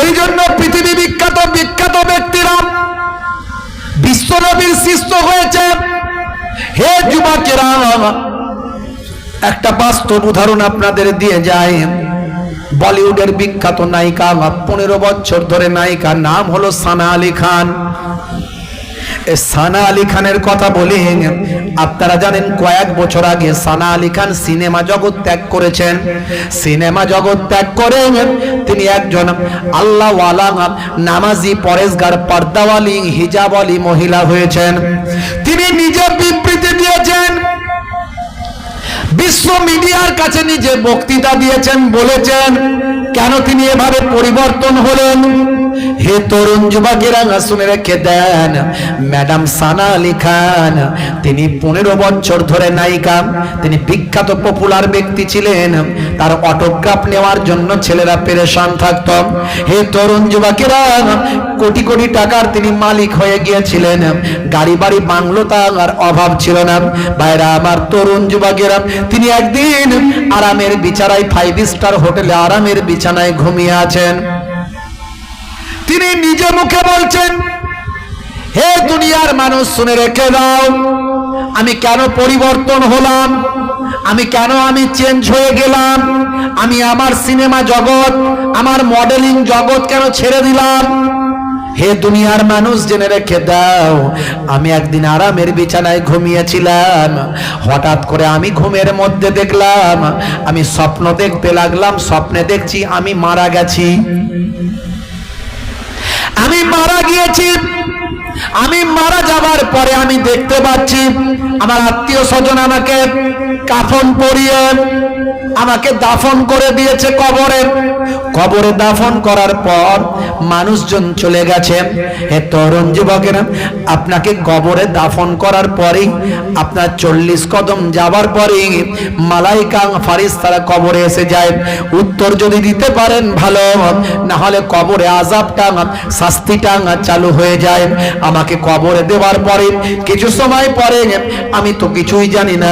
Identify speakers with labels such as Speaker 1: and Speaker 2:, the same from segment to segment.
Speaker 1: এই জন্য পৃথিবী বিখ্যাত বিখ্যাত ব্যক্তিরা বিশ্বনবীর সৃষ্ট হয়েছে। হে যুবকেরা একটা বাস্তব উদাহরণ আপনাদের দিয়ে যায় বলিউডের বিখ্যাত নায়িকা পনেরো বছর ধরে নায়িকা নাম হলো সানা আলী খান। সানা আলী খানের কথা বলি, আপনারা জানেন কয়েক বছর আগে সানা আলী খান সিনেমা জগৎ ত্যাগ করেছেন। সিনেমা জগৎ ত্যাগ করে তিনি একজন আল্লাহওয়ালা নামাজি, পরেশগার, পর্দাওয়ালি, হিজাবওয়ালি মহিলা হয়েছেন। তিনি নিজে বিবৃতি দিয়েছেন। বিশ্ব মিডিয়ার কাছে নিজে বক্তৃতা দিয়েছেন, বলেছেন, কেন তিনি এভাবে পরিবর্তন হলেন? হে তরুণ যুবকেরা শুনে রেখে দেন ম্যাডাম সানা আলী খান, তিনি পনেরো বছর ধরে নায়িকা, তিনি বিখ্যাত পপুলার ব্যক্তি ছিলেন, তার অটোগ্রাফ নেওয়ার জন্য ছেলেরা পেরেশান থাকত। হে তরুণ যুবকেরা, কোটি কোটি টাকার তিনি মালিক হয়ে গিয়েছিলেন। গাড়ি বাড়ি বাংলো তার অভাব ছিল না। বাইরা আমার তরুণ যুবকেরা, তিনি একদিন আরামের বিছানায় ফাইভ স্টার হোটেলে আরামের বিছানায় ঘুমিয়ে আছেন। তিনি নিজে মুখে বলছেন, হে দুনিয়ার মানুষ, শুনে রেখে দাও, আমি কেন পরিবর্তন হলাম? আমি কেন আমি চেঞ্জ হয়ে গেলাম? আমি আমার সিনেমা জগৎ, আমার মডেলিং জগৎ কেন ছেড়ে দিলাম? হে দুনিয়ার মানুষ, জেনে রেখে দাও, আমি একদিন আরামের বিছানায় ঘুমিয়েছিলাম। হঠাৎ করে আমি ঘুমের মধ্যে দেখলাম, আমি স্বপ্ন দেখতে লাগলাম, স্বপ্নে দেখছি আমি মারা গেছি। আমি মারা গিয়েছি। আমি মারা যাবার পরে আমি দেখতে পাচ্ছি, আমার আত্মীয় স্বজন আমাকে কাফন পরিয়ে, আমাকে দাফন করে দিয়েছে কবরে। কবরে দাফন করার পর মানুষজন চলে গেছে। হে তরুণ যুবকেরা, আপনাকে কবরে দাফন করার পরেই, আপনার চল্লিশ কদম যাবার পরেই মালাইকা ফারিস তারা কবরে এসে যায়। উত্তর যদি দিতে পারেন ভালো না হলে কবরে আজাবটা শাস্তিটা চালু হয়ে যায়। আমাকে কবরে দেওয়ার পরে কিছু সময় পরে, আমি তো কিছুই জানি না,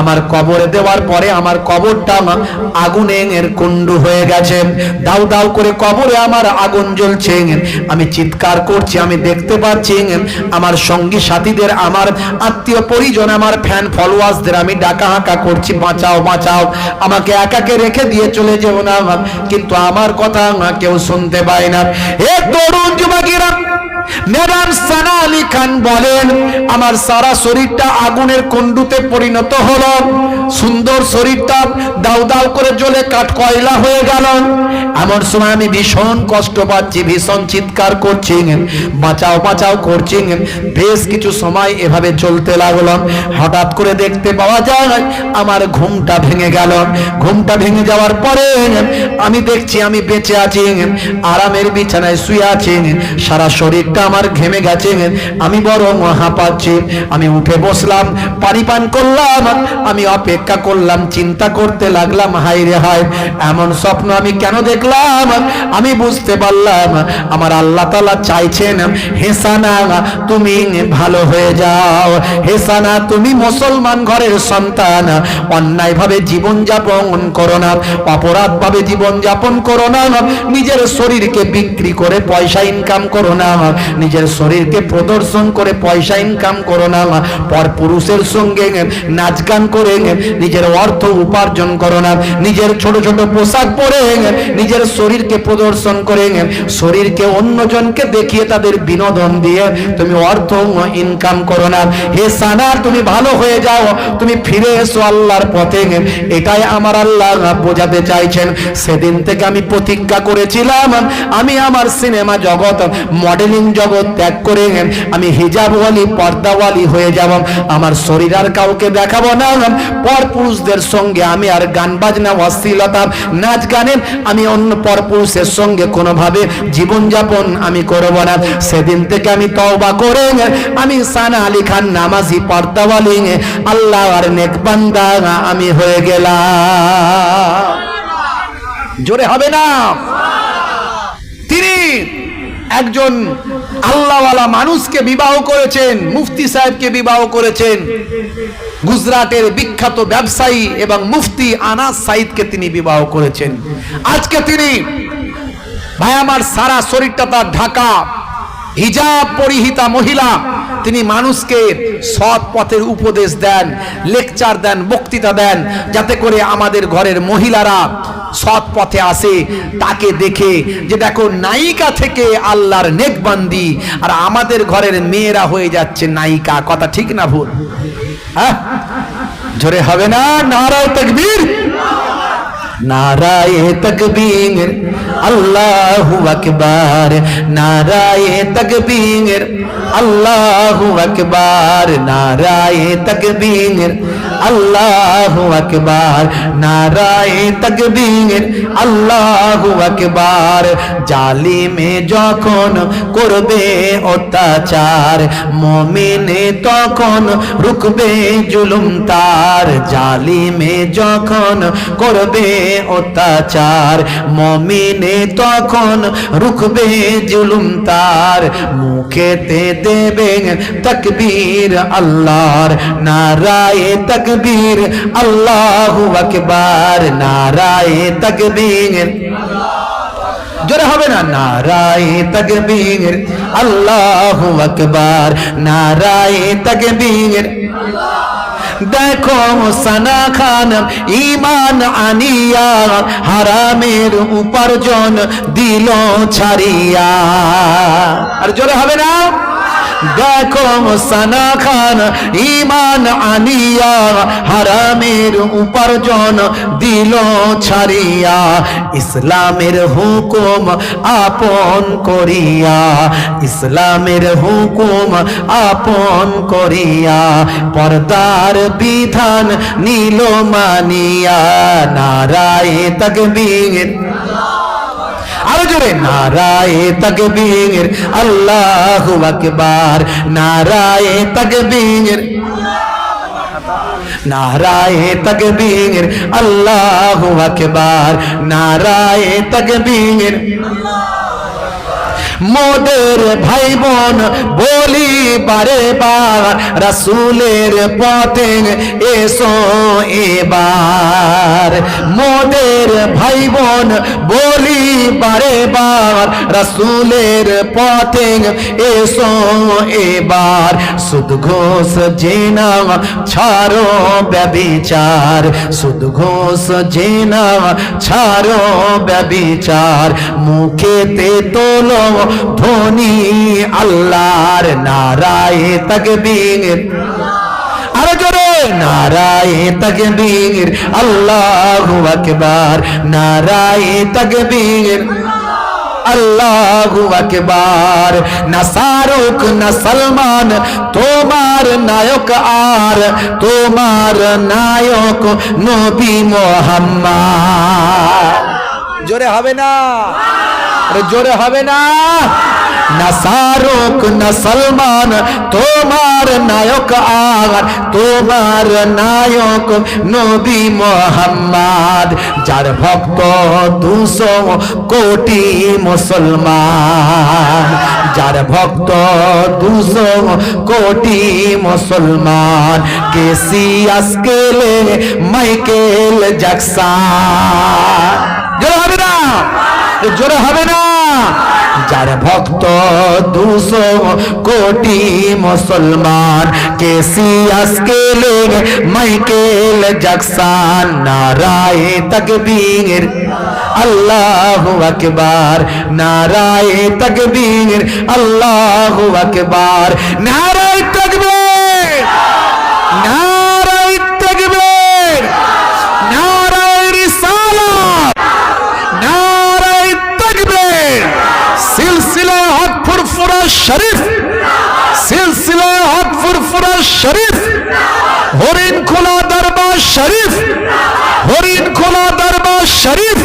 Speaker 1: আমার কবরে দেওয়ার পরে আমার কবরটা আগুনের কুণ্ডু হয়ে গেছে। দাউ দাউ করে কবরে আমার আগুন জ্বলছে আমি চিৎকার করছি, আমি দেখতে পাচ্ছি আমার সঙ্গী সাথীদের, আমার আত্মীয় পরিজন, আমার ফ্যান ফলোয়ার্সদের আমি ডাকা হাঁকা করছি, বাঁচাও বাঁচাও। আমাকে একাকে রেখে দিয়ে চলে যেও না কিন্তু আমার কথা কেউ শুনতে পায় না। এ তরুণ যুবকেরা ম্যাডাম সানা আলী খান বলেন, আমার সারা শরীরটা আগুনের কুণ্ডুতে পরিণত হলো। সুন্দর শরীরটা দাউ দাউ করে জ্বলে কাঠ কয়লা হয়ে গেল। এমন সময় আমি ভীষণ কষ্ট পাচ্ছি, ভীষণ চিৎকার করছি। বাঁচাও বাঁচাও করছি। বেশ কিছু সময় এভাবে চলতে লাগলাম হঠাৎ করে দেখতে পাওয়া যায়, আমার ঘুমটা ভেঙে গেল। ঘুমটা ভেঙে যাওয়ার পরে আমি দেখছি, আমি বেঁচে আছি। আরামের বিছানায় শুয়ে আছি। সারা শরীরটা আমার ঘেমে গেছে। আমি বড় হাঁপাচ্ছি আমি উঠে বসলাম পানি পান করলাম, আমি অপেক্ষা করলাম, চিন্তা করতে লাগলাম হাই রে হাই এমন স্বপ্ন আমি কেন দেখলাম? আমি বুঝতে পারলাম, আমার আল্লাহ তালা চাইছেন হেসানা তুমি ভালো হয়ে যাও। হেসানা তুমি মুসলমান ঘরের সন্তান অন্যায় ভাবে জীবন যাপন করো না অপরাধ ভাবে জীবন যাপন করো না, নিজের শরীরকে বিক্রি করে পয়সা ইনকাম করো না। নিজের শরীরকে প্রদর্শন করে পয়সা ইনকাম করো না পর পুরুষের সঙ্গে নাচ গান করে নিজের অর্থ উপার্জন করো না। নিজের ছোট ছোট পোশাক পরে নিজের শরীরকে প্রদর্শন করে শরীরকে অন্যজনকে দেখিয়ে তাদের বিনোদন দিয়ে তুমি অর্থ ইনকাম করো না। হে সানার, তুমি ভালো হয়ে যাও, তুমি ফিরে এসো আল্লাহর পথে। এটাই আমার আল্লাহ বোঝাতে চাইছেন। সেদিন থেকে আমি প্রতিজ্ঞা করেছিলাম, আমি আমার সিনেমা জগৎ মডেলিং জগৎ ত্যাগ করে আমি হিজাবওয়ালি, পর্দাওয়ালি হয়ে যাব। আমার শরীর আর কাউকে দেখাবো না। পর পুরুষদের সঙ্গে আমি আর গান বাজনা অশ্লীলতা, নাচ গানে আমি অন্য পর পুরুষের সঙ্গে কোনোভাবে জীবনযাপন আমি করব না। সেদিন থেকে আমি তওবা করে আমি সানা আলী খান নামাজি, পর্দাওয়ালি আল্লাহ আর নেকবান্দা আমি হয়ে গেলাম। জোরে হবে না? তিনি একজন আল্লাহওয়ালা মানুষকে বিবাহ করেছেন, মুফতি সাহেবকে বিবাহ করেছেন। গুজরাটের বিখ্যাত ব্যবসায়ী এবং মুফতি আনাস সাইদকে তিনি বিবাহ করেছেন। আজকে তিনি ভাই, আমার সারা শরীরটা তার ঢাকা। হিজাব পরিহিতা মহিলা, তিনি মানুষকে সৎ পথের উপদেশ দেন, লেকচার দেন, বক্তৃতা দেন, যাতে করে আমাদের ঘরের মহিলারা সৎ পথে আসে, তাকে দেখে যে দেখো নায়িকা থেকে আল্লাহর নেকবান্দি, আর আমাদের ঘরের মেয়েরা হয়ে যাচ্ছে নায়িকা। কথা ঠিক না ভুল? হ্যাঁ? জোরে হবে না? নারায় তকবীর? নারায়ে তকবীর আল্লাহু আকবার, নারায়ে তকবীর আল্লাহু আকবার, নারায়ে তকবীর আল্লাহু আকবার, নারায়ে তকবীর আল্লাহু আকবার। জালিমে যখন করবে অত্যাচার, মমিনে তখন রুকবে জুলুম তার। জালিমে যখন করবে অত্যাচার। মমিনে তখন রুকবে জুলুম তার। মুখেতে দেবে তকবীর আল্লাহর। নারায়ে তকবীর আল্লাহু আকবার। নারায়ে তকবীর জোরে হবে না? নারায়ে তকবীর আল্লাহু আকবার। নারায়ে তকবীর দেখো সানা খান ইমান আনিয়া হারামের উপার্জন দিল ছাড়িয়া। আর জোরে হবে না? দেখো সানা খান ইমান আনিয়া হারামের উপার্জন দিল ছাড়িয়া, ইসলামের হুকুম আপন করিয়া, ইসলামের হুকুম আপন করিয়া, পর্দার বিধান নীল মানিয়া, নারায় তকবীর। আরও জোরে নারায়ে তকবীর আল্লাহু আকবার। নারায়ে তকবীর নারায়ে তকবীর আল্লাহু আকবার। নারায়ে তকবীর মোদের ভাই বোন বলি বারে বার, রাসুলের পথে এসো এবার। মোদের ভাই বোন বলি বারে বার, রাসুলের পথে এসো এবার। সুদ ঘোষ জেনা ছাড়ো ব্যবিচার, সুদ ঘোষ জেনা ছাড়ো ব্যবিচার। মুখেতে তোলো ধনী আল্লাহর নারায়ে তকবীর। আরও জোরে, নারায়ে তকবীর, আল্লাহু আকবার, নারায়ে তকবীর, আল্লাহু আকবার। না শাহরুখ, না সলমান, তোমার নায়ক আর, তোমার নায়ক নবী মোহাম্মদ। জোরে হবে না? জোরে হবে না। না শাহরুখ, না সলমান, তোমার নায়ক আর, তোমার নায়ক নবী মোহাম্মদ, যার ভক্ত দুশো কোটি মুসলমান, যার ভক্ত দুশো কোটি মুসলমান কেসি আসকেলে মাইকেল জ্যাকসন। জোরে হবে না। জোরে হবে না। যার ভক্ত দুশো কোটি মুসলমান, কেসি আসকেলে মাইকেল জ্যাকসন, নারায়ে তকবীর, আল্লাহু আকবার, নারায়ে তকবীর, আল্লাহু আকবার, নারায়ে তকবীর, নারায়ে তকবীর নারায়ে রিসালাত নারায়ে তকবীর সিলসিলা হক ফুরফুরা শরীফ। সিলসিলা হক ফুরফুরা শরীফ। হরিণ খোলা দরবার শরীফ। হরিণ খোলা দরবার শরীফ।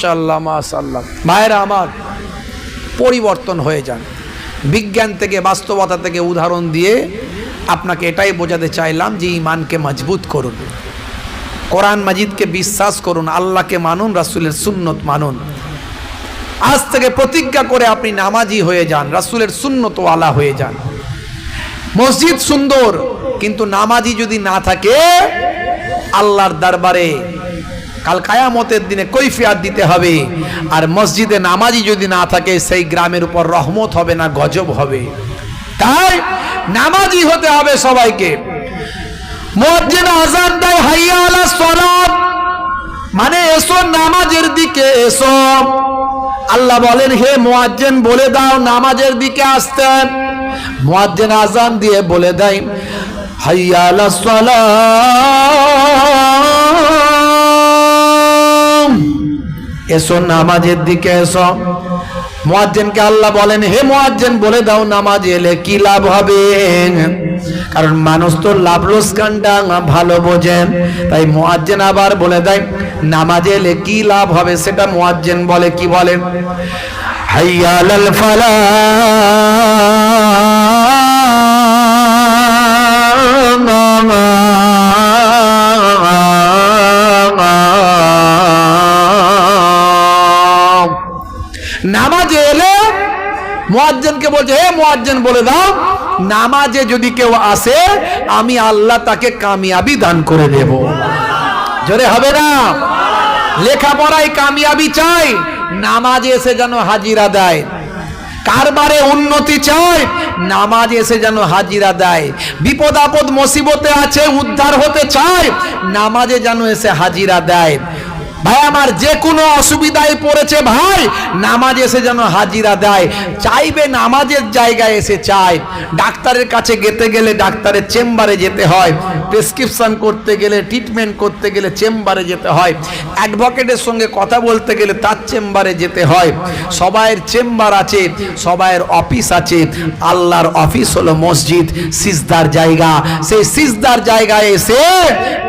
Speaker 1: মাশাল্লাহ মাশাল্লাহ ভাইরা আমার, পরিবর্তন হয়ে যান। বিজ্ঞান থেকে, বাস্তবতা থেকে উদাহরণ দিয়ে আপনাকে এটাই বোঝাতে চাইলাম যে ইমানকে মজবুত করুন। কোরআন মাজিদকে বিশ্বাস করুন, আল্লাহকে মানুন, রাসুলের সুন্নত মানুন। আজ থেকে প্রতিজ্ঞা করে আপনি নামাজি হয়ে যান, রাসুলের সুন্নত আলা হয়ে যান। মসজিদ সুন্দর, কিন্তু নামাজি যদি না থাকে, আল্লাহর দরবারে কাল কায়ামতের দিনে কৈফিয়াত দিতে হবে। আর মসজিদে নামাজি যদি না থাকে, সেই গ্রামের উপর রহমত হবে না, গজব হবে। তাই নামাজি হতে হবে সবাইকে। মুয়াজ্জিন আজান দেয়, হাইয়া আলা মানে এসো নামাজের দিকে, এসো। আল্লাহ বলেন, হে মোয়াজ্জেন, বলে দাও, নামাজের দিকে আসতে। মোয়াজ্জেন আজান দিয়ে বলে দেয়, হাইয়া আলা সালাম এসো, নামাজের দিকে এসো। মোয়াজ্জেনকে আল্লাহ বলেন, হে মোয়াজ্জেন, বলে দাও নামাজ এলে কি লাভ হবে? কারণ মানুষ তো লাভ লোসকানটা ভালো বোঝেন তাই মোয়াজ্জেন আবার বলে দেয়, নামাজ এলে কি লাভ হবে? সেটা মোয়াজ্জেন বলে, কি বলেন হাইয়া আলাল মুয়াজ্জিনকে বলছে, হে মুয়াজ্জিন, বলে দাও, নামাজে যদি কেউ আসে, আমি আল্লাহ তাকে কামিয়াবি দান করে দেব। জোরে হবে না? লেখাপড়ায় কামিয়াবি চাই, নামাজে এসে যেন হাজিরা দেয়। কারবারে উন্নতি চায় নামাজ এসে যেন হাজিরা দেয়। বিপদ আপদ, মুসিবতে আছে, উদ্ধার হতে চায় নামাজে যেন এসে হাজিরা দেয়। ভাই, আমার যে কোনো অসুবিধায় পড়েছে ভাই, নামাজ এসে যেন হাজিরা দেয়। চাইবে নামাজের জায়গায় এসে চায়। ডাক্তারের কাছে যেতে গেলে ডাক্তারের চেম্বারে যেতে হয়। প্রেসক্রিপশন করতে গেলে ট্রিটমেন্ট করতে গেলে চেম্বারে যেতে হয়। অ্যাডভোকেটের সঙ্গে কথা বলতে গেলে তার চেম্বারে যেতে হয়। সবাইয়ের চেম্বার আছে, সবাইয়ের অফিস আছে। আল্লাহর অফিস হলো মসজিদ, সিজদার জায়গা। সেই সিজদার জায়গায় এসে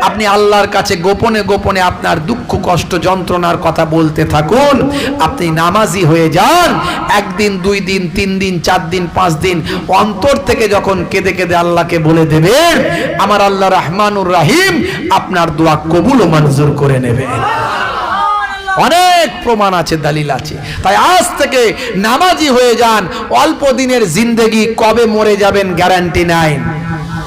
Speaker 1: আপনি আল্লাহর কাছে গোপনে গোপনে আপনার দুঃখ, কষ্ট যন্ত্রণার কথা বলতে থাকুন। আপনি নামাজি হয়ে যান। একদিন, দুই দিন, তিন দিন, চার দিন, পাঁচ দিন অন্তর থেকে যখন কেঁদে কেঁদে আল্লাহকে বলে দেবেন, আমার আল্লাহ রহমানুর রাহিম আপনার দোয়া কবুল ও মঞ্জুর করে নেবে অনেক প্রমাণ আছে, দালিল আছে। তাই আজ থেকে নামাজি হয়ে যান। অল্প দিনের জিন্দেগি কবে মরে যাবেন গ্যারান্টি নাই।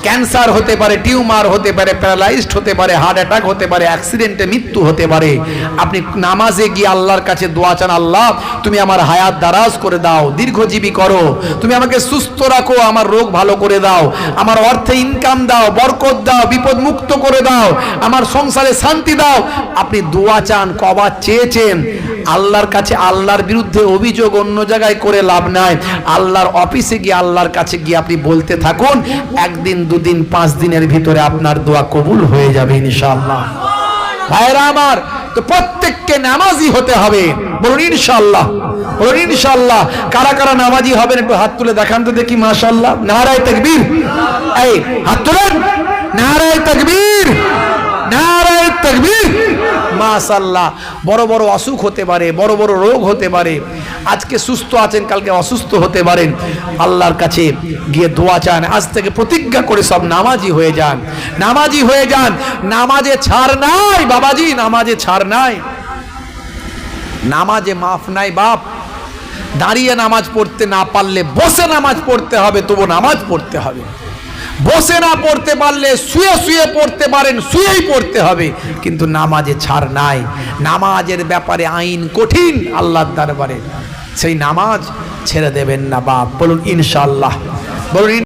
Speaker 1: ক্যান্সার হতে পারে, টিউমার হতে পারে, প্যারালাইজড হতে পারে, হার্ট অ্যাটাক হতে পারে, অ্যাক্সিডেন্টে মৃত্যু হতে পারে। আপনি নামাজে গিয়ে আল্লাহর কাছে দোয়া চান, আল্লাহ, তুমি আমার হায়াত দারাজ করে দাও, দীর্ঘজীবী করো। তুমি আমাকে সুস্থ রাখো, আমার রোগ ভালো করে দাও। আমার অর্থে ইনকাম দাও, বরকত দাও বিপদ মুক্ত করে দাও। আমার সংসারে শান্তি দাও। আপনি দোয়া চান, কবার চেয়েছেন আল্লাহর কাছে আল্লাহর বিরুদ্ধে অভিযোগ অন্য জায়গায় করে লাভ নাই। আল্লাহর অফিসে গিয়ে আল্লাহর কাছে গিয়ে আপনি বলতে থাকুন, একদিন, দুদিন, পাঁচ দিনের ভিতরে আপনার দোয়া কবুল হয়ে যাবে ইনশাআল্লাহ। ভাইরা আমার, তো প্রত্যেককে নামাজি হতে হবে। বলুন ইনশাআল্লাহ বলুন ইনশাআল্লাহ। কারা কারা নামাজি হবেন একটু হাত তুলে দেখান তো দেখি, মাশাআল্লাহ। নারায় তাকবীর। এই, হাত তুলেন। নারায় তাকবীর। নারায় তাকবীর। মাশাআল্লাহ, বড় বড় অসুখ হতে পারে, বড় বড় রোগ হতে পারে, আজকে সুস্থ আছেন, কালকে অসুস্থ হতে পারেন, আল্লাহর কাছে গিয়ে দোয়া চান, আজ থেকে প্রতিজ্ঞা করে সব নামাজি হয়ে যান, নামাজি হয়ে যান, নামাজে ছাড় নাই, বাবাজি, নামাজে ছাড় নাই, নামাজে মাফ নাই, বাপ, দাঁড়িয়ে নামাজ পড়তে না পারলে বসে নামাজ পড়তে হবে, তবু নামাজ পড়তে হবে। বসে না পড়তে পারলে শুয়ে শুয়ে পড়তে পারেন, শুয়েই পড়তে হবে। কিন্তু নামাজে ছাড় নাই। নামাজের ব্যাপারে আইন কঠিন আল্লাহর দরবারে। সেই নামাজ ছেড়ে দেবেন না বাপ। বলুন ইনশাল্লাহ বলুন